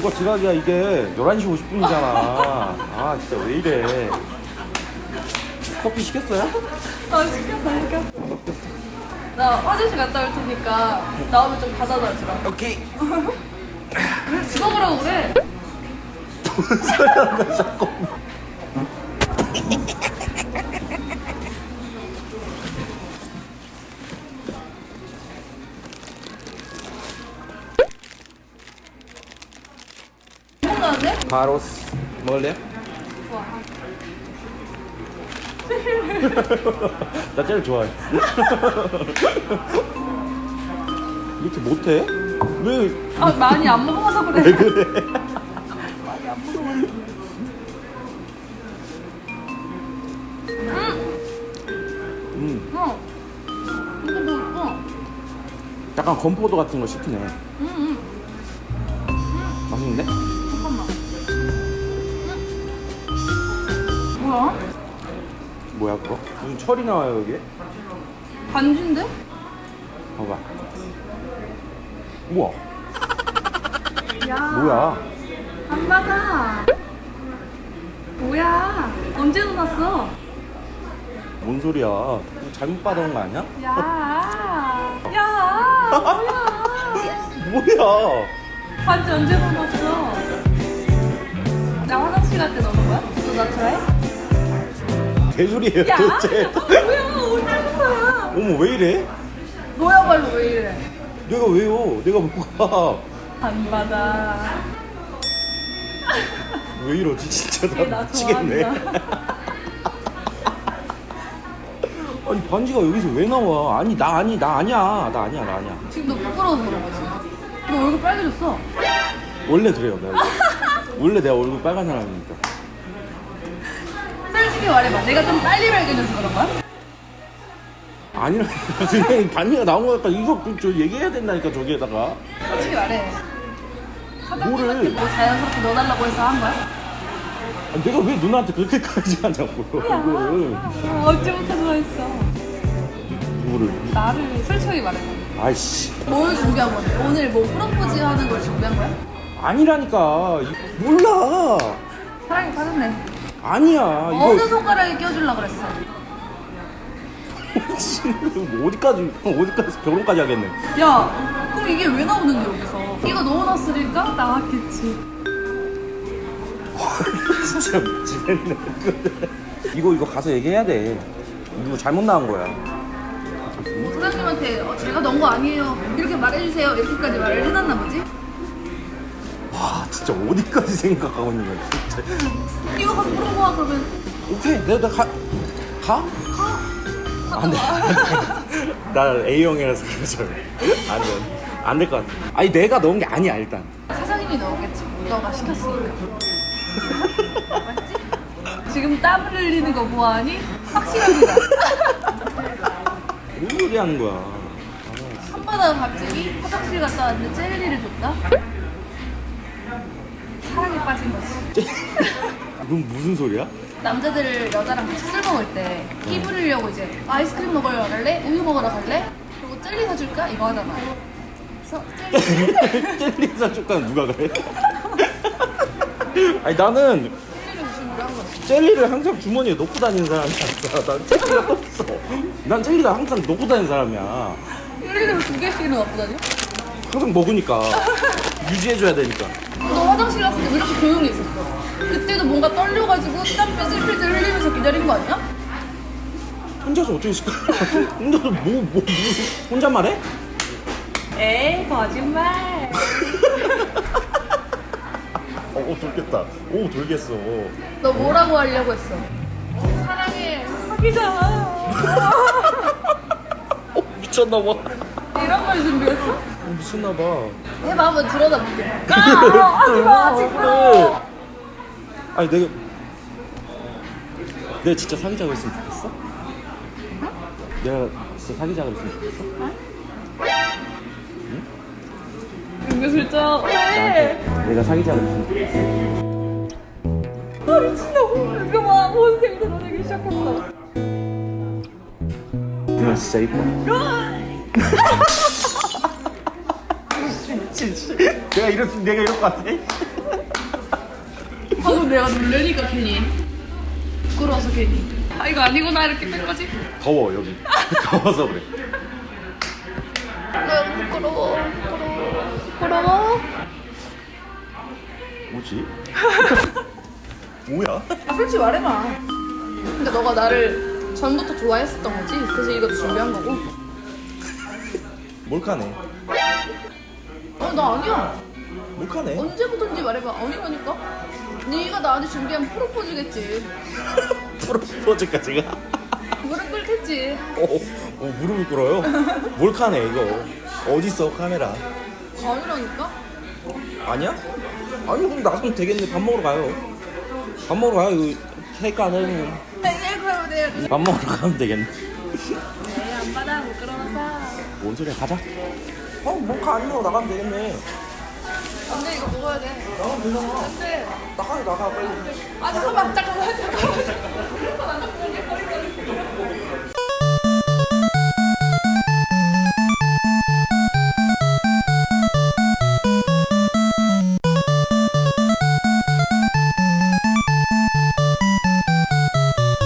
뭐가 지랄이야 이게. 11시 50분이잖아. 아 진짜 왜 이래. 커피 시켰어요? 아 시켰어 시켰어 나 화장실 갔다 올 테니까 나오면 좀 받아다 주라. 오케이. 왜 집어 가라고 그래. 먹나는 데? 바로 먹을래요? 나 제일 좋아해 이렇게 못해? 왜 아 많이 안 먹어서 그래 왜 그래? 많이 안 먹어서 음, 뭐 어. 약간 건포도 같은 거 시키네 응, 뭐야? 뭐야 그거? 무슨 철이 나와요 여기? 반주인데? 봐봐 우와 야 뭐야 안 받아 뭐야 언제 넣어놨어? 뭔 소리야 이거 잘못 받아온 거 아니야? 야, 야, 뭐야? 뭐야 반지 언제 넣었어? 나 화장실 갈 때 넣는 거야? 너 나 트라해? 개소리예요 야, 도대체 아, 뭐야? 언제부터야? 어머 왜 이래? 너야말로 왜 이래? 내가 왜요? 내가 뭐가 안 받아. 왜 이러지 진짜 얘나 나 미치겠네 좋아한다. 아니 반지가 여기서 왜 나와 아니 나 아니 나 아니야 나 아니야 나 아니야 지금 너 부끄러워서 그런 거지? 너 얼굴 빨개졌어. 원래 그래요 내가 원래 내가 얼굴 빨간 사람이니까 솔직히 말해봐. 내가 좀 빨리 발견해서 그런 거야? 아니라 그냥 반지가 나온 거니까 이거 그저 얘기해야 된다니까 저기에다가 솔직히 말해. 사장님한테 뭐를? 뭐 자연스럽게 넣어달라고 해서 한 거야? 아니, 내가 왜 누나한테 그렇게까지 하냐고 이거를 어, 언제부터 좋아했어? 이거를 나를 솔직하게 말해봐. 아이씨 뭘 준비한 건데? 오늘 뭐 프로포즈 하는 걸 준비한 거야? 아니라니까 이- 몰라 사랑이 빠졌네. 아니야 어느 이거 손가락에 껴주려 그랬어? 뭐 어디까지 어디까지 결혼까지 하겠네 야, 그럼 이게 왜 나오는데 여기서? 이거 넣어놨으니까 나왔겠지. 진짜 미치겠네 이거 이거 가서 얘기해야 돼 이거 잘못 나온 거야 사장님한테 어, 제가 넣은 거 아니에요. 이렇게 말해주세요. 이렇게까지 말을 해놨나 보지? 와 진짜 어디까지 생각하고 있는 거야 진짜 이거 가서 물어봐 그러면. 오케이 내가 나 가? 가? 안돼 나 A형이라서 그러죠 안돼 안 될 것 같아 아니 내가 넣은 게 아니야 일단 사장님이 넣었겠지. 너가 시켰으니까. 맞지? 지금 땀을 흘리는 거 보아하니 확실합니다. 뭔 소리 하는 거야 한바다 갑자기 화장실 갔다 왔는데 젤리를 줬다? 사랑에 빠진 거지. 이건 무슨 소리야? 남자들 여자랑 같이 술 먹을 때끼 부리려고 이제 아이스크림 먹으러 갈래? 우유 먹으러 갈래? 그리고 젤리 사줄까? 이거 하잖아. 그래서 젤리 젤리 사줄까 누가 그래? 아니 나는 젤리를 주신 한 거지. 젤리를 항상 주머니에 넣고 다니는 사람이야 난 젤리가 없어 난 젤리가 항상 넣고 다니는 사람이야 젤리를 두 개씩이나 갖고 다녀? 항상 먹으니까 유지해줘야 되니까 너 화장실 갔을 때 왜 이렇게 조용히 있었어? 그때도 뭔가 떨려가지고 땀 삐질삐질 흘리면서 기다린 거 아니야? 혼자서 어떻게 시켜 혼자서 뭐, 뭐, 뭐 혼잣말 해? 에이 거짓말. 어, 어 돌겠다 오 돌겠어 너 뭐라고 하려고 했어? 사랑해. 사귀자. 어 미쳤나 봐 이런 걸 준비했어? 어, 미쳤나봐 해봐 한번 들어다 볼게. 아, 하지마 지금. 아니 내가 내가 진짜 사귀자고 했으면 좋겠어? 내가 진짜 사귀자고 했으면 좋겠어? 은근슬쩍 왜? 나한테 내가 사귀자고 했으면 좋겠어 아 미친다. 이거 봐. 옷을 드러내기 시작했어. 누나 진짜 이뻐 내가 이럴 내가 이럴 것 같아? 방금 내가 놀래니까 괜히 부끄러워서 괜히 아 이거 아니구나 이렇게 뺀 거지? 더워 여기 더워서 그래 나 여기 부끄러워 부끄러워 부끄러워 뭐지? 뭐야? 아 솔직히 말해봐 근데 너가 나를 전부터 좋아했었던 거지? 그래서 이것도 준비한 거고 몰카네 어 나 아니야 몰카네. 언제부터인지 말해봐. 아니라니까? 네가 나한테 준비한 프로포즈겠지. 프로포즈까지가? 무릎 꿇겠지. 어, 어 무릎을 꿇어요? 몰카네 이거. 어딨어 카메라? 아니라니까? 아니야? 아니 그럼 나가면 되겠네. 밥 먹으러 가요. 밥 먹으러 가요 이거 케이크 안 해요 네 그러면 돼밥 먹으러 가면 되겠네. 에이 안 받아 부끄러워서. 뭔 소리야 가자. 어 몰카 안 먹으러 나가면 되겠네 근데 이거 먹어야 돼. 나가면 되잖아. 안돼. 나가 나가 빨리. 아 잠깐만 잠깐만 잠깐만.